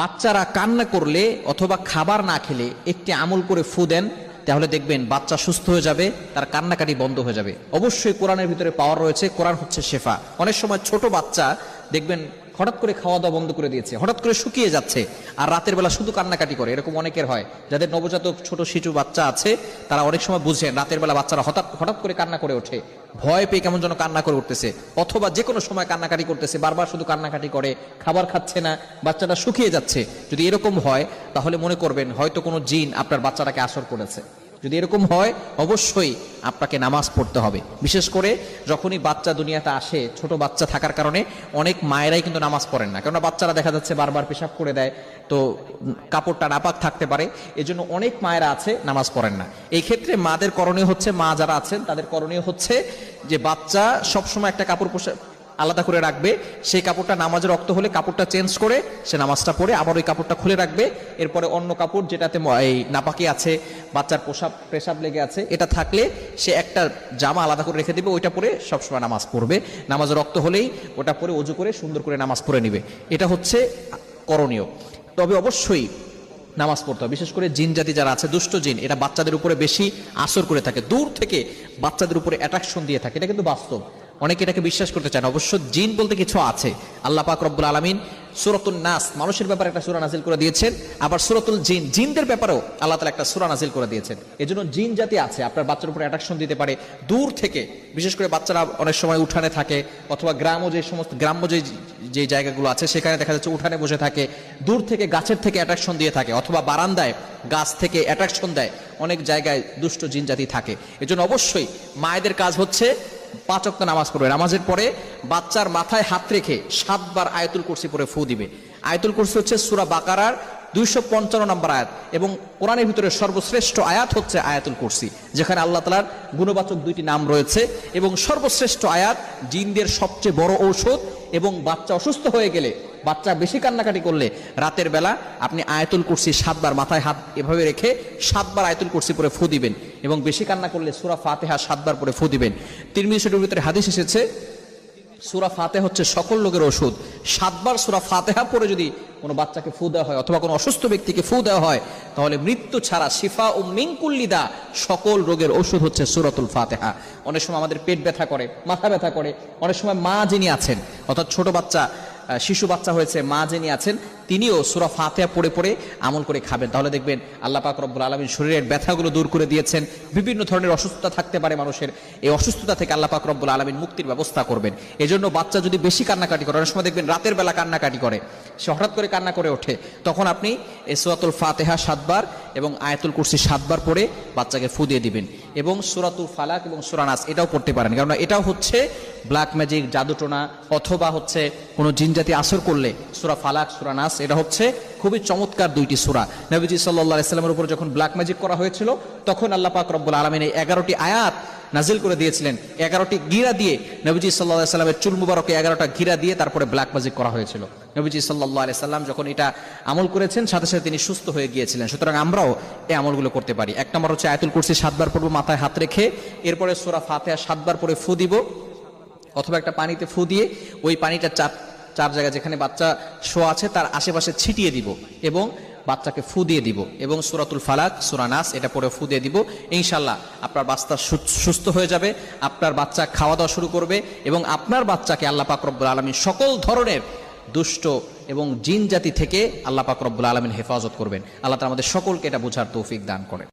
বাচ্চারা কান্না করলে অথবা খাবার না খেলে একটি আমল করে ফু দেন, তাহলে দেখবেন বাচ্চা সুস্থ হয়ে যাবে, তার কান্নাকাটি বন্ধ হয়ে যাবে। অবশ্যই কোরআনের ভিতরে পাওয়ার রয়েছে, কোরআন হচ্ছে শেফা। অনেক সময় ছোট বাচ্চা দেখবেন হঠাৎ করে খাওয়া দাওয়া বন্ধ করে দিয়েছে, হঠাৎ করে শুকিয়ে যাচ্ছে, আর রাতের বেলা শুধু কান্নাকাটি করে, এরকম অনেকের হয়। যাদের নবজাতক ছোট শিশু বাচ্চা আছে, তারা অনেক সময় বুঝছেন রাতের বেলা বাচ্চারা হঠাৎ হঠাৎ করে কান্না করে ওঠে। ভয় পেয়ে কেমন যেন কান্না করে উঠতেছে, অথবা যে কোনো সময় কান্নাকাটি করতেছে, বারবার শুধু কান্নাকাটি করে, খাবার খাচ্ছে না, বাচ্চাটা শুকিয়ে যাচ্ছে। যদি এরকম হয়, তাহলে মনে করবেন হয়তো কোনো জিন আপনার বাচ্চাটাকে আসর করেছে। যদি এরকম হয়, অবশ্যই আপনাকে নামাজ পড়তে হবে। বিশেষ করে যখনই বাচ্চা দুনিয়াতে আসে, ছোট বাচ্চা থাকার কারণে অনেক মায়েরাই কিন্তু নামাজ পড়েন না। কেননা বাচ্চারা দেখা যাচ্ছে বারবার পেশাব করে দেয়, তো কাপড়টা নাপাক থাকতে পারে। এজন্য অনেক মায়েরা আছে, নামাজ পড়েন না। এই ক্ষেত্রে মাদের করণীয় হচ্ছে, মা যারা আছেন, তাদের করণীয় হচ্ছে যে বাচ্চা সবসময় একটা কাপড় পোশাক আলাদা করে রাখবে। সেই কাপড়টা নামাজের রক্ত হলে কাপড়টা চেঞ্জ করে, সে নামাজটা পড়ে, আবার ওই কাপড়টা খুলে রাখবে। এরপরে অন্য কাপড় যেটাতে এই নাপাকি আছে, বাচ্চার পোশাক, পেশাব লেগে আছে, এটা থাকলে সে একটা জামা আলাদা করে রেখে দেবে, ওইটা পরে সবসময় নামাজ পড়বে। নামাজের রক্ত হলেই ওটা পরে অজু করে সুন্দর করে নামাজ পড়ে নিবে। এটা হচ্ছে করণীয়। তবে অবশ্যই নামাজ পড়তে হবে। বিশেষ করে জিন জাতি যারা আছে, দুষ্ট জিন এটা বাচ্চাদের উপরে বেশি আসর করে থাকে। দূর থেকে বাচ্চাদের উপরে অ্যাট্রাকশন দিয়ে থাকে। এটা কিন্তু বাস্তব। অনেকে এটাকে বিশ্বাস করতে চায় না। অবশ্য জিন বলতে কিছু আছে। আল্লাহ পাক রব্বুল আলমিন সুরতুল নাস, মানুষের ব্যাপারে একটা সুরা নাজিল করে দিয়েছেন, আবার সুরতুল জিন, জিনদের ব্যাপারেও আল্লাহ তালা একটা সুরা নাজিল করে দিয়েছেন। এজন্য জিন জাতি আছে, আপনার বাচ্চার উপরে অ্যাট্রাকশন দিতে পারে। দূর থেকে, বিশেষ করে বাচ্চারা অনেক সময় উঠানে থাকে, অথবা গ্রামও যে সমস্ত, গ্রাম্য যে যে জায়গাগুলো আছে, সেখানে দেখা যাচ্ছে উঠানে বসে থাকে, দূর থেকে গাছের থেকে অ্যাট্রাকশন দিয়ে থাকে, অথবা বারান্দায় গাছ থেকে অ্যাট্রাকশন দেয়। অনেক জায়গায় দুষ্ট জিন জাতি থাকে। এজন্য অবশ্যই মায়েদের কাজ হচ্ছে পাঁচ অক্ত নামাজ পড়বে। নামাজের পরে বাচ্চার মাথায় হাত রেখে সাতবার আয়তুল কুরসি পরে ফু দিবে। আয়তুল কুরসি হচ্ছে সুরা বাকারার দুইশো পঞ্চান্ন নম্বর আয়াত এবং কোরআনের ভিতরে সর্বশ্রেষ্ঠ আয়াত হচ্ছে আয়াতুল কুরসি, যেখানে আল্লাহ তালার গুণবাচক দুইটি নাম রয়েছে এবং সর্বশ্রেষ্ঠ আয়াত জিনদের সবচেয়ে বড় ঔষধ এবং বাচ্চা অসুস্থ হয়ে গেলে বাচ্চা বেশি কান্নাকাটি করলে রাতের বেলা আপনি আয়তুল কুরসি সাতবার মাথায় হাত এভাবে রেখে সাতবার আয়তুল কুরসি পরে ফু দিবেন এবং বেশি কান্না করলে সুরা ফাতেহা সাতবার পরে ফু দিবেন। তিন মিনিটের ভিতরে হাদিস এসেছে, সুরা ফাতে হচ্ছে সকল লোকের ওষুধ। সাতবার সুরা ফাতেহা পরে যদি কোনো বাচ্চাকে ফু দেওয়া হয় অথবা কোনো অসুস্থ ব্যক্তিকে ফু দেওয়া হয়, তাহলে মৃত্যু ছাড়া শিফা ও মিঙ্কুল্লিদা সকল রোগের ওষুধ হচ্ছে সুরাতুল ফাতেহা। অনেক সময় আমাদের পেট ব্যথা করে, মাথা ব্যথা করে, অনেক সময় মা যিনি আছেন, অর্থাৎ ছোট বাচ্চা শিশু বাচ্চা হয়েছে, মা যিনি আছেন, তিনিও সুরা ফাতেহা পড়ে পড়ে আমল করে খাবেন। তাহলে দেখবেন আল্লাহ পাক রব্বুল আলমীর শরীরের ব্যথাগুলো দূর করে দিয়েছেন। বিভিন্ন ধরনের অসুস্থতা থাকতে পারে মানুষের। এই অসুস্থতা থেকে আল্লাহ পাক রব্বুল আলমীর মুক্তির ব্যবস্থা করবেন। এজন্য বাচ্চা যদি বেশি কান্নাকাটি করে, অনেক সময় দেখবেন রাতের বেলা কান্নাকাটি করে, সে হঠাৎ করে কান্না করে ওঠে। তখন আপনি এই সুরাতুল ফাতেহা সাতবার এবং আয়াতুল কুরসি সাতবার পড়ে বাচ্চাকে ফু দিয়ে দিবেন। এবং সুরাতুল ফালাক এবং সুরানাস এটাও পড়তে পারেন। কারণ এটাও হচ্ছে ব্ল্যাক ম্যাজিক জাদুটোনা অথবা হচ্ছে কোনো জিনজাতি আসর করলে, সুরা ফালাক, সুরা নাস, এটা হচ্ছে খুবই চমৎকার দুইটি সুরা। নবীজি সাল্লাহ ইসলামের উপর যখন ব্ল্যাক ম্যাজিক করা হয়েছিল, তখন আল্লাহ পাক রব্বুল আলমিন এই এগারোটি আয়াত নাজিল করে দিয়েছিলেন। এগারোটি গিরা দিয়ে নবীজি সাল্লাহ সাল্লামের চুল মুবারকে এগারোটা গিরা দিয়ে তারপরে ব্ল্যাক ম্যাজিক করা হয়েছিল। নবীজি সাল্লাহ আলি সাল্লাম যখন এটা আমল করেছেন, সাথে সাথে তিনি সুস্থ হয়ে গিয়েছিলেন। সুতরাং আমরাও এই আমলগুলো করতে পারি। এক নম্বর হচ্ছে আয়াতুল কুরসি, সাতবার পড়ব, মাথায় হাত রেখে এরপরে সুরা ফাতেহা সাতবার পরে ফু দিব। অথবা একটা পানিতে ফু দিয়ে ওই পানিটা চার চার জায়গায় যেখানে বাচ্চা শোয়া আছে তার আশেপাশে ছিটিয়ে দিব এবং বাচ্চাকে ফু দিয়ে দিব এবং সুরাতুল ফালাক, সুরা নাস এটা পরে ফু দিয়ে দিব। ইনশাল্লাহ আপনার বাচ্চা সুস্থ হয়ে যাবে, আপনার বাচ্চা খাওয়া দাওয়া শুরু করবে এবং আপনার বাচ্চাকে আল্লাহ পাক রব্বুল আলমী সকল ধরনের দুষ্ট এবং জিন জাতি থেকে আল্লাহ পাক রব্বুল আলমিন হেফাজত করবেন। আল্লাহ তাআলা আমাদের সকলকে এটা বোঝার তৌফিক দান করেন।